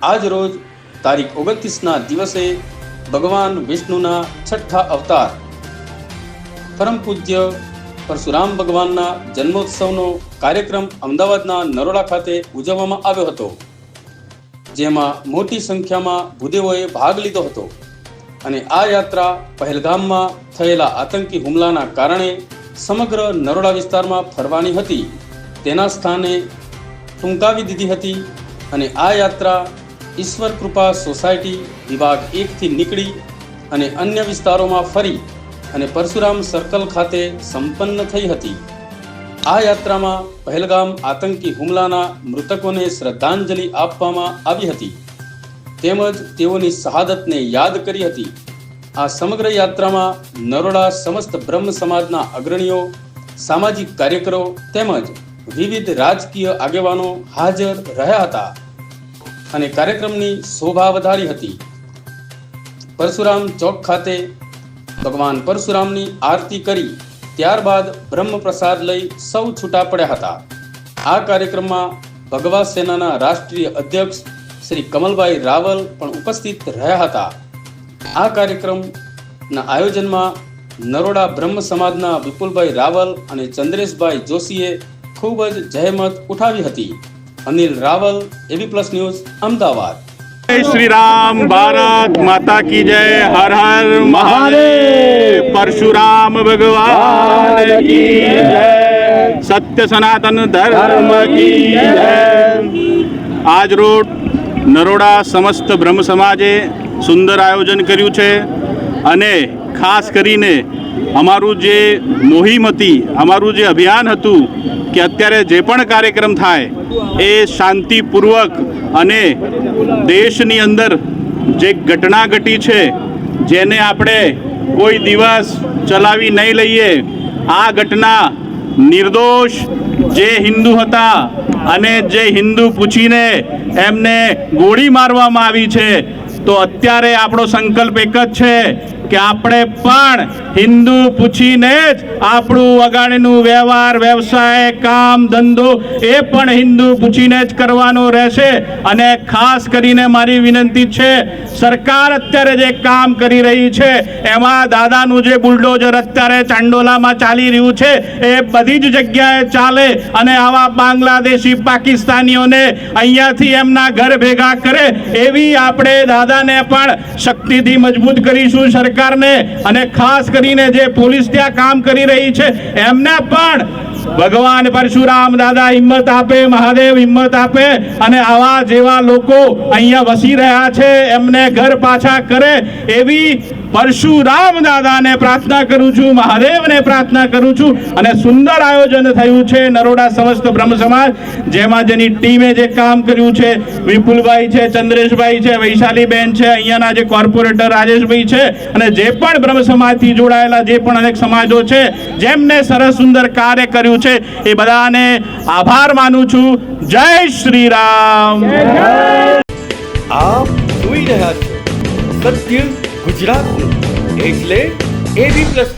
આજ રોજ તારીખ ઓગણત્રીસના દિવસે ભગવાન વિષ્ણુના છઠ્ઠા અવતાર, પરમ પૂજ્ય પરશુરામ ભગવાનના જન્મોત્સવનો કાર્યક્રમ અમદાવાદના નરોડા ખાતે ઉજવવામાં આવ્યો હતો, જેમાં મોટી સંખ્યામાં ભૂદેવોએ ભાગ લીધો હતો અને આ યાત્રા પહેલગામમાં થયેલા આતંકી હુમલાના કારણે સમગ્ર નરોડા વિસ્તારમાં ફરવાની હતી. તેના સ્થાને ટૂંકાવી દીધી હતી અને આ યાત્રા ઈશ્વર કૃપા સોસાયટી વિભાગ એકથી નીકળી અને અન્ય વિસ્તારોમાં ફરી અને પરશુરામ સર્કલ ખાતે સંપન્ન થઈ હતી. આ યાત્રામાં પહેલગામ આતંકી હુમલાના મૃતકોને શ્રદ્ધાંજલિ આપવામાં આવી હતી. તેમજ તેઓની શહાદતને યાદ કરી હતી. આ સમગ્ર યાત્રામાં નરોડા સમસ્ત બ્રહ્મ સમાજના અગ્રણીઓ, સામાજિક કાર્યકરો તેમજ વિવિધ રાજકીય આગેવાનો હાજર રહ્યા હતા. અને કાર્યક્રમની શોભા વધારી હતી. પરશુરામ ચોક ખાતે ભગવાન પરશુરામની આરતી કરી, ત્યારબાદ બ્રહ્મ પ્રસાદ લઈ સૌ છૂટા પડ્યા હતા. આ કાર્યક્રમમાં ભગવા સેનાના રાષ્ટ્રીય અધ્યક્ષ શ્રી કમલભાઈ રાવલ પણ ઉપસ્થિત રહ્યા હતા. આ કાર્યક્રમના આયોજનમાં નરોડા બ્રહ્મ સમાજના વિપુલભાઈ રાવલ અને ચંદ્રેશભાઈ જોશીએ ખૂબ જ જહેમત ઉઠાવી હતી. Anil Raval AB plus news Ahmedabad. Shri Ram Bharat માતા કી જય, હર હર મહાદેવ. પરશુરામ ભગવાન કી જય, સત્ય સનાતન ધર્મ કી જય. આજ રોડ નરોડા સમસ્ત બ્રહ્મ સમાજે સુંદર આયોજન કર્યું છે અને ખાસ કરીને અમારું જે મોહિમ હતી, અમારું જે અભિયાન હતું કે અત્યારે જે પણ કાર્યક્રમ થાય, એ શાંતિપૂર્વક અને દેશની અંદર જે ઘટના ઘટી છે, જેને આપણે કોઈ દિવસ ચલાવી નહીં લઈએ, આ ઘટના નિર્દોષ જે હિન્દુ હતા અને જે હિન્દુ પૂછીને એમને ગોળી મારવામાં આવી છે, તો અત્યારે આપણો સંકલ્પ એક જ છે કે આપણે પણ હિન્દુ પૂછીને જ આપણું અગાડીનું વ્યવહાર, વ્યવસાય, કામ, ધંધો એ પણ હિન્દુ પૂછીને જ કરવાનો રહેશે. અને ખાસ કરીને મારી વિનંતી છે, સરકાર અત્યારે જે કામ કરી રહી છે, એમાં દાદાનું જે બુલડોઝર અત્યારે ચાંડોલામાં ચાલી રહ્યું છે, એ બધી જ જગ્યાએ ચાલે અને આવા બાંગ્લાદેશી પાકિસ્તાનીઓને અહીંયાથી એમના ઘર ભેગા કરે, એવી આપણે દાદાને પણ શક્તિથી મજબૂત કરીશું સરકારને અને ખાસ કરીને જે પોલીસ ત્યાં કામ કરી રહી છે એમને પણ ભગવાન પરશુરામ દાદા હિંમત આપે, મહાદેવ હિંમત આપે અને આવા જેવા લોકો અહીંયા વસી રહ્યા છે, એમને ઘર પાછા કરે એવી પરશુરામ દાદાને પ્રાર્થના કરું છું, મહાદેવને પ્રાર્થના કરું છું અને સુંદર આયોજન થયું છે નરોડા સમસ્ત બ્રહ્મ સમાજ, જેમાં જેની ટીમે જે કામ કર્યું છે, વિપુલભાઈ છે, ચંદ્રેશભાઈ છે, વૈશાલીબેન છે, અહીંયાના જે કોર્પોરેટર રાજેશભાઈ છે અને જે પણ બ્રહ્મ સમાજથી જોડાયેલા જે પણ અનેક સમાજો છે, જેમને સરસ સુંદર કાર્ય કર્યું છે એ બધાને આભાર માનું છું. જય શ્રી રામ આપ જોઈ રહ્યા છો સત્ય ગુજરાતનું. એટલે એબી પ્લસ